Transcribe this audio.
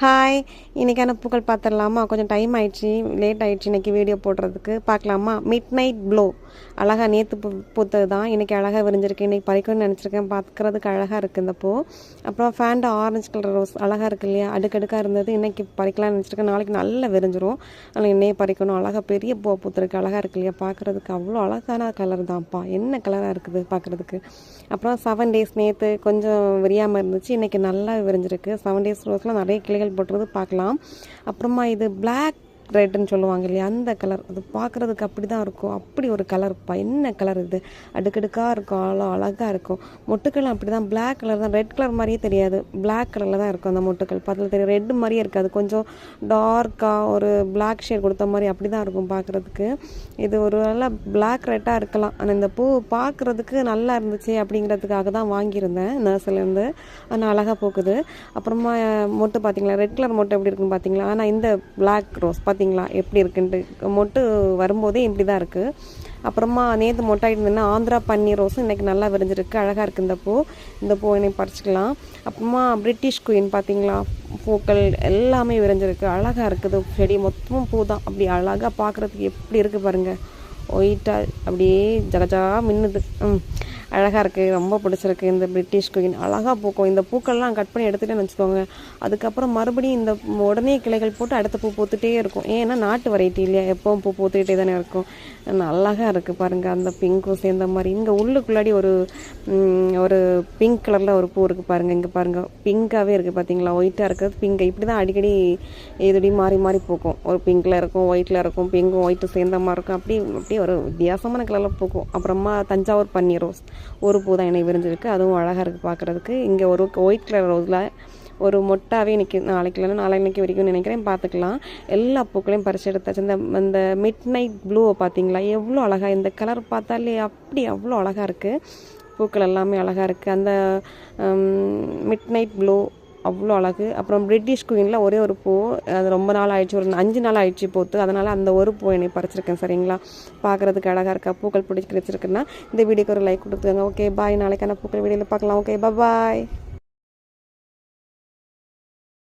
Hi இன்றைக்கான பூக்கள் பார்த்துடலாமா? கொஞ்சம் டைம் ஆயிடுச்சு. லேட் ஆயிடுச்சு. இன்றைக்கி வீடியோ போடுறதுக்கு. பார்க்கலாமா? மிட் நைட் ப்ளோ அழகாக நேற்று பூ பூத்தது தான் இன்றைக்கி அழகாக விரிஞ்சிருக்கு. இன்றைக்கி பறிக்கணும்னு நினச்சிருக்கேன். பார்க்குறதுக்கு அழகாக இருக்குது இந்த பூ. அப்புறம் ஃபேண்டா ஆரஞ்சு கலர் ரோஸ் அழகாக இருக்கு இல்லையா? அடுக்கடுக்காக இருந்தது. இன்றைக்கி பறிக்கலாம்னு நினச்சிருக்கேன். நாளைக்கு நல்லா விரிஞ்சிரும். அதனால் இன்னையே பறிக்கணும். அழகாக பெரிய பூ பூத்துருக்கு. அழகாக இருக்கு இல்லையா? பார்க்குறதுக்கு அவ்வளோ அழகான கலர் தான்ப்பா. என்ன கலராக இருக்குது பார்க்குறதுக்கு? அப்புறம் செவன் டேஸ் நேற்று கொஞ்சம் விரியாமல் இருந்துச்சு. இன்றைக்கி நல்லா விரிஞ்சிருக்கு. செவன் டேஸ் ரோஸ்லாம் நிறைய கிளைகள் போட்டுறது பார்க்கலாம். அப்புறமா இது பிளாக் ரெட்டுன்னு சொல்லுவாங்க இல்லையா? அந்த கலர் அது பார்க்குறதுக்கு அப்படி தான் இருக்கும். அப்படி ஒரு கலர்ப்பா என்ன கலர் இது? அடுக்கடுக்காக இருக்கும். அவ்வளோ அழகாக இருக்கும். மொட்டுக்கள் அப்படி தான் பிளாக் கலர் தான். ரெட் கலர் மாதிரியே தெரியாது. பிளாக் கலரில் தான் இருக்கும் அந்த மொட்டுக்கள். பார்த்துல தெரியும். ரெட் மாதிரியே இருக்காது. கொஞ்சம் டார்க்காக ஒரு பிளாக் ஷேட் கொடுத்த மாதிரி அப்படி தான் இருக்கும் பார்க்குறதுக்கு. இது ஒரு நல்லா பிளாக் ரெட்டாக இருக்கலாம். ஆனால் இந்த பூ பார்க்குறதுக்கு நல்லா இருந்துச்சு அப்படிங்கிறதுக்காக தான் வாங்கியிருந்தேன். நர்ஸ்லேருந்து ஆனால் அழகாக போக்குது அப்புறமா மொட்டு பார்த்தீங்களா? ரெட் கலர் மொட்டு எப்படி இருக்குன்னு பார்த்தீங்களா? ஆனால் இந்த பிளாக் ரோஸ் பார்த்தீங்களா எப்படி இருக்குன்ட்டு. மொட்டு வரும்போதே இப்படி தான் இருக்குது அப்புறமா நேற்று மொட்டாயிட்டு இருந்தேன்னா ஆந்திரா பன்னீர் ரோஸும் இன்றைக்கி நல்லா விரிஞ்சிருக்கு. அழகாக இருக்குது இந்த பூ. இந்த பூ என்னை பறிச்சிக்கலாம். அப்புறமா பிரிட்டிஷ் குயின் பார்த்தீங்களா பூக்கள் எல்லாமே விரிஞ்சிருக்கு. அழகாக இருக்குது. செடி மொத்தமும் பூ தான் அப்படி அழகாக பார்க்குறதுக்கு எப்படி இருக்குது பாருங்கள் ஒயிட்டாக அப்படியே ஜகஜா மின்னுது. ம். அழகாக இருக்குது ரொம்ப பிடிச்சிருக்கு. இந்த பிரிட்டிஷ் குயின் அழகாக பூக்கும். இந்த பூக்கள்லாம் கட் பண்ணி எடுத்துகிட்டேன்னு வச்சுக்கோங்க. அதுக்கப்புறம் மறுபடியும் இந்த உடனே கிளைகள் போட்டு அடுத்த பூ பூத்துட்டே இருக்கும். ஏன்னா நாட்டு வெரைட்டி இல்லையா? எப்போவும் பூ பூத்துக்கிட்டே தானே இருக்கும். அழகாக இருக்குது பாருங்கள் அந்த பிங்க்கும் சேர்ந்த மாதிரி. இங்கே உள்ளுக்குள்ளாடி ஒரு ஒரு பிங்க் கலரில் ஒரு பூ இருக்குது பாருங்கள் இங்கே பாருங்கள் பிங்காகவே இருக்குது பார்த்தீங்களா ஒயிட்டாக இருக்குது. பிங்க் இப்படி தான் அடிக்கடி இதுடி மாறி மாறி பூக்கும். ஒரு பிங்க்கில் இருக்கும் ஒயிட்டில் இருக்கும் பிங்க்கும் ஒயிட்டும் சேர்ந்த மாதிரி இருக்கும். அப்படி அப்படி ஒரு வித்தியாசமான கலரில் பூக்கும். அப்புறமா தஞ்சாவூர் பன்னீர் ரோஸ் ஒரு பூ தான் எனக்கு விரிஞ்சிருக்கு. அதுவும் அழகாக இருக்குது பார்க்குறதுக்கு இங்கே ஒரு ஒயிட் கலர் ரோஸில் ஒரு மொட்டாவே இன்றைக்கி நாளைக்கு இல்லைன்னா நாளைக்கு வரைக்கும் நினைக்கிறேன். பார்த்துக்கலாம். எல்லா பூக்களையும் பறிச்சு எடுத்தாச்சு. இந்த இந்த மிட் நைட் ப்ளூவை பார்த்தீங்களா? எவ்வளோ அழகாக இந்த கலர் பார்த்தாலே அப்படி அவ்வளோ அழகாக இருக்குது பூக்கள் எல்லாமே அழகாக இருக்குது அந்த மிட் நைட் ப்ளூ அவ்வளோ அழகு. அப்புறம் பிரிட்டிஷ் குயினில் ஒரே ஒரு பூ அது ரொம்ப நாள் ஆயிடுச்சு. ஒரு அஞ்சு நாள் ஆயிடுச்சு போத்து. அதனால் அந்த ஒரு பூ என்னை பறிச்சிருக்கேன் சரிங்களா? பார்க்குறதுக்கு அழகாக இருக்கா? பூக்கள் பிடிச்சி கிடைச்சிருக்குன்னா இந்த வீடியோக்கு ஒரு லைக் கொடுத்துருங்க ஓகே பாய் நாளைக்கான பூக்கள் வீடியோவில் பார்க்கலாம் ஓகே பாய்